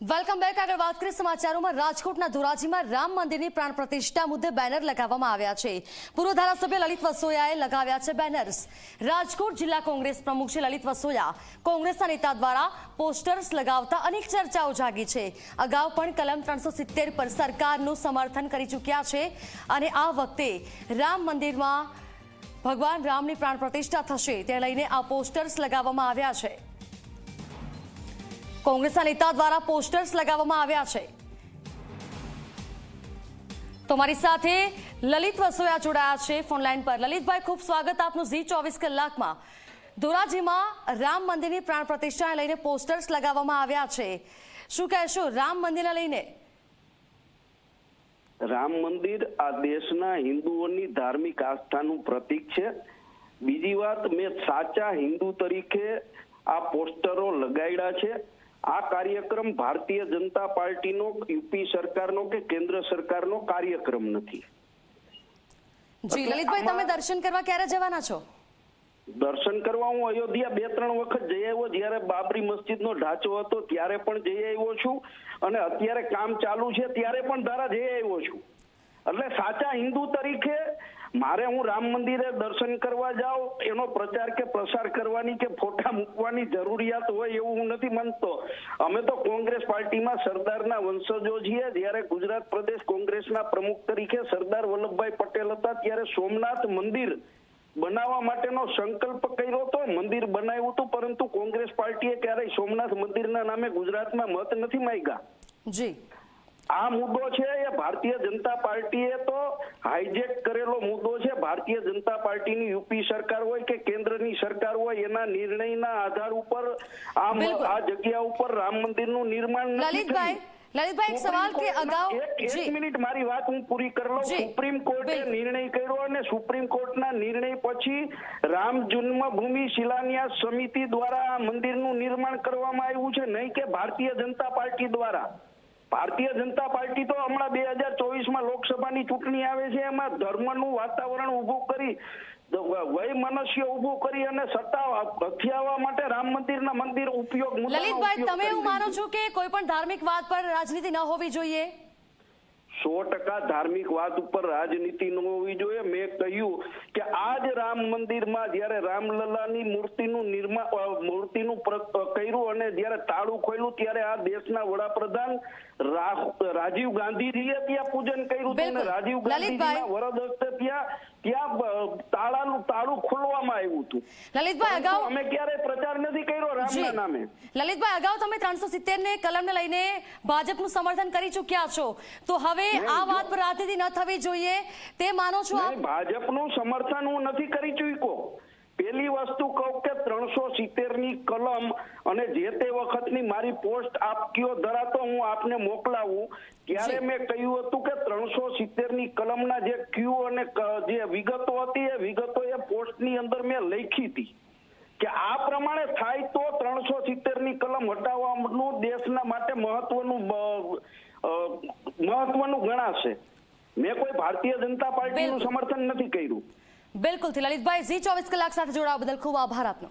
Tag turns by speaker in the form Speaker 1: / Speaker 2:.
Speaker 1: Welcome back આગળ વાત કરીએ સમાચારોમાં. રાજકોટના ધોરાજીમાં રામ મંદિરની પ્રાણ પ્રતિષ્ઠા મુદ્દે બેનર લગાવવામાં આવ્યા છે. પૂર્વ ધારાસભ્ય લલિત વસોયાએ લગાવ્યા છે બેનર્સ. રાજકોટ જિલ્લા કોંગ્રેસ પ્રમુખ છે લલિત વસોયા. કોંગ્રેસના નેતા દ્વારા પોસ્ટર્સ લગાવતા અનેક ચર્ચાઓ જાગી છે. અગાઉ પણ કલમ ત્રણસો પર સરકારનું સમર્થન કરી ચૂક્યા છે અને આ વખતે રામ મંદિરમાં ભગવાન રામની પ્રાણ પ્રતિષ્ઠા થશે. તે લઈને આ પોસ્ટર્સ લગાવવામાં આવ્યા છે. કોંગ્રેસના નેતા દ્વારા પોસ્ટર્સ લગાવવામાં આવ્યા છે. તો મારી સાથે લલિત વસોયા જોડાયા છે ફોનલાઈન પર. લલિતભાઈ, ખૂબ સ્વાગત આપનું ઝી ચોવીસ કલાકમાં. ધોરાજીમાં રામ મંદિરની પ્રાણ પ્રતિષ્ઠાને લઈને પોસ્ટર્સ લગાવવામાં આવ્યા છે. શું કહેશો, રામ મંદિરને લઈને?
Speaker 2: રામ મંદિર આ દેશના હિન્દુઓની ધાર્મિક આસ્થાનું પ્રતીક છે. બીજી વાત, મેં સાચા હિન્દુ તરીકે આ પોસ્ટરો લગાડ્યા છે. આ કાર્યક્રમ ભારતીય જનતા પાર્ટીનો યુપી સરકારનો કે કેન્દ્ર સરકારનો કાર્યક્રમ નથી.
Speaker 1: જી લલિતભાઈ તમે દર્શન કરવા ક્યારે જવાના છો?
Speaker 2: દર્શન કરવા હું અયોધ્યા બે ત્રણ વખત જઈ આવ્યો. જયારે બાબરી મસ્જિદનો ઢાંચો હતો ત્યારે પણ જઈ આવ્યો છું. અને અત્યારે કામ ચાલુ છે ત્યારે પણ ધારા જઈ આવ્યો છું. એટલે સાચા હિન્દુ તરીકે મારે હું રામ મંદિરે દર્શન કરવા જાઉં, એનો પ્રચાર કે પ્રસાર કરવાની કે ફોટા મૂકવાની જરૂરિયાત હોય એવું હું નથી માનતો. અમે તો કોંગ્રેસ પાર્ટીમાં સરદારના વંશજો છીએ. જ્યારે ગુજરાત પ્રદેશ કોંગ્રેસના પ્રમુખ તરીકે સરદાર વલ્લભભાઈ પટેલ હતા, ત્યારે સોમનાથ મંદિર બનાવવા માટેનો સંકલ્પ કર્યો હતો મંદિર બનાવ્યું હતું, પરંતુ કોંગ્રેસ પાર્ટીએ ક્યારેય સોમનાથ મંદિરના નામે ગુજરાતમાં મત નથી માંગ્યા.
Speaker 1: જી.
Speaker 2: આ મુદ્દો છે એ ભારતીય જનતા પાર્ટીએ તો હાઈજેક કરેલો મુદ્દો છે. ભારતીય જનતા પાર્ટીની યુપી સરકાર હોય કે કેન્દ્રની સરકાર હોય એના નિર્ણયના આધાર ઉપર આ આ જગ્યા ઉપર રામ મંદિરનું નિર્માણ
Speaker 1: લલિતભાઈ લલિતભાઈ એક સવાલ કે અગાઉ
Speaker 2: એક- મિનિટ મારી વાત હું પૂરી કરી લઉં. સુપ્રીમ કોર્ટે નિર્ણય કર્યો અને સુપ્રીમ કોર્ટના નિર્ણય પછી રામ જન્મભૂમિ શિલાન્યાસ સમિતિ દ્વારા આ મંદિરનું નિર્માણ કરવામાં આવ્યું છે. નહીં કે ભારતીય જનતા પાર્ટી દ્વારા. ભારતીય જનતા પાર્ટી તો હમણાં બે હજાર ચોવીસમાં લોકસભાની ચૂંટણી આવે છે એમાં ધર્મનું વાતાવરણ ઊભું કરી વય મનુષ્ય ઊભું કરી અને સત્તા હથિયાવવા માટે રામ મંદિરના મંદિર ઉપયોગ
Speaker 1: લલિતભાઈ તમે એવું માનો છો કે કોઈ પણ ધાર્મિક વાત પર રાજનીતિ ન હોવી જોઈએ?
Speaker 2: સો ટકા ધાર્મિક વાત ઉપર રાજનીતિ ન હોવી જોઈએ. મેં કહ્યું કે આજ રામ મંદિરમાં જ્યારે રામલલાની મૂર્તિનું નિર્માણ મૂર્તિનું કર્યું અને જ્યારે તાળું ખોલ્યું ત્યારે આ દેશના વડાપ્રધાન રાજીવ ગાંધીજીએ ત્યાં પૂજન કર્યું હતું અને રાજીવ
Speaker 1: ગાંધીજી
Speaker 2: ગાંધીજીના વરદ હસ્તે ત્યાં ત્યાં તાળાનું તાળું ખોલવામાં આવ્યું હતું.
Speaker 1: લલિતભાઈ અગાઉ
Speaker 2: અમે ક્યારેય નામે.
Speaker 1: લલિતભાઈ અગાઉ તમે ત્રણસો સિત્તેર ને કલમને લઈને ભાજપનું સમર્થન કરી ચૂક્યા છો. તો હવે આ વાત પર રાજનીતિ ન થવી જોઈએ. તે માનો છો
Speaker 2: ભાજપનું સમર્થન હું નથી કરી ચૂક્યો. પેલી વસ્તુ કહું કે ત્રણસો સિત્તેરની કલમ અને જે તે વખતની મારી પોસ્ટ આપ કયો ધરાતો હું આપને મોકલાવું. ત્યારે મેં કહ્યું હતું કે ત્રણસો સિત્તેરની કલમના જે ક્યુ અને જે વિગતો હતી એ વિગતો એ પોસ્ટની અંદર મેં લખી હતી. કે આ પ્રમાણે થાય તો ત્રણસો સિત્તેરની કલમ હટાવવાનું દેશના માટે મહત્વનું મહત્વનું ગણાશે. મેં કોઈ ભારતીય જનતા પાર્ટીનું સમર્થન નથી કર્યું.
Speaker 1: બિલકુલ લલિતભાઈ ઝી ચોવીસ કલાક સાથે જોડાવા બદલ ખૂબ આભાર આપનો.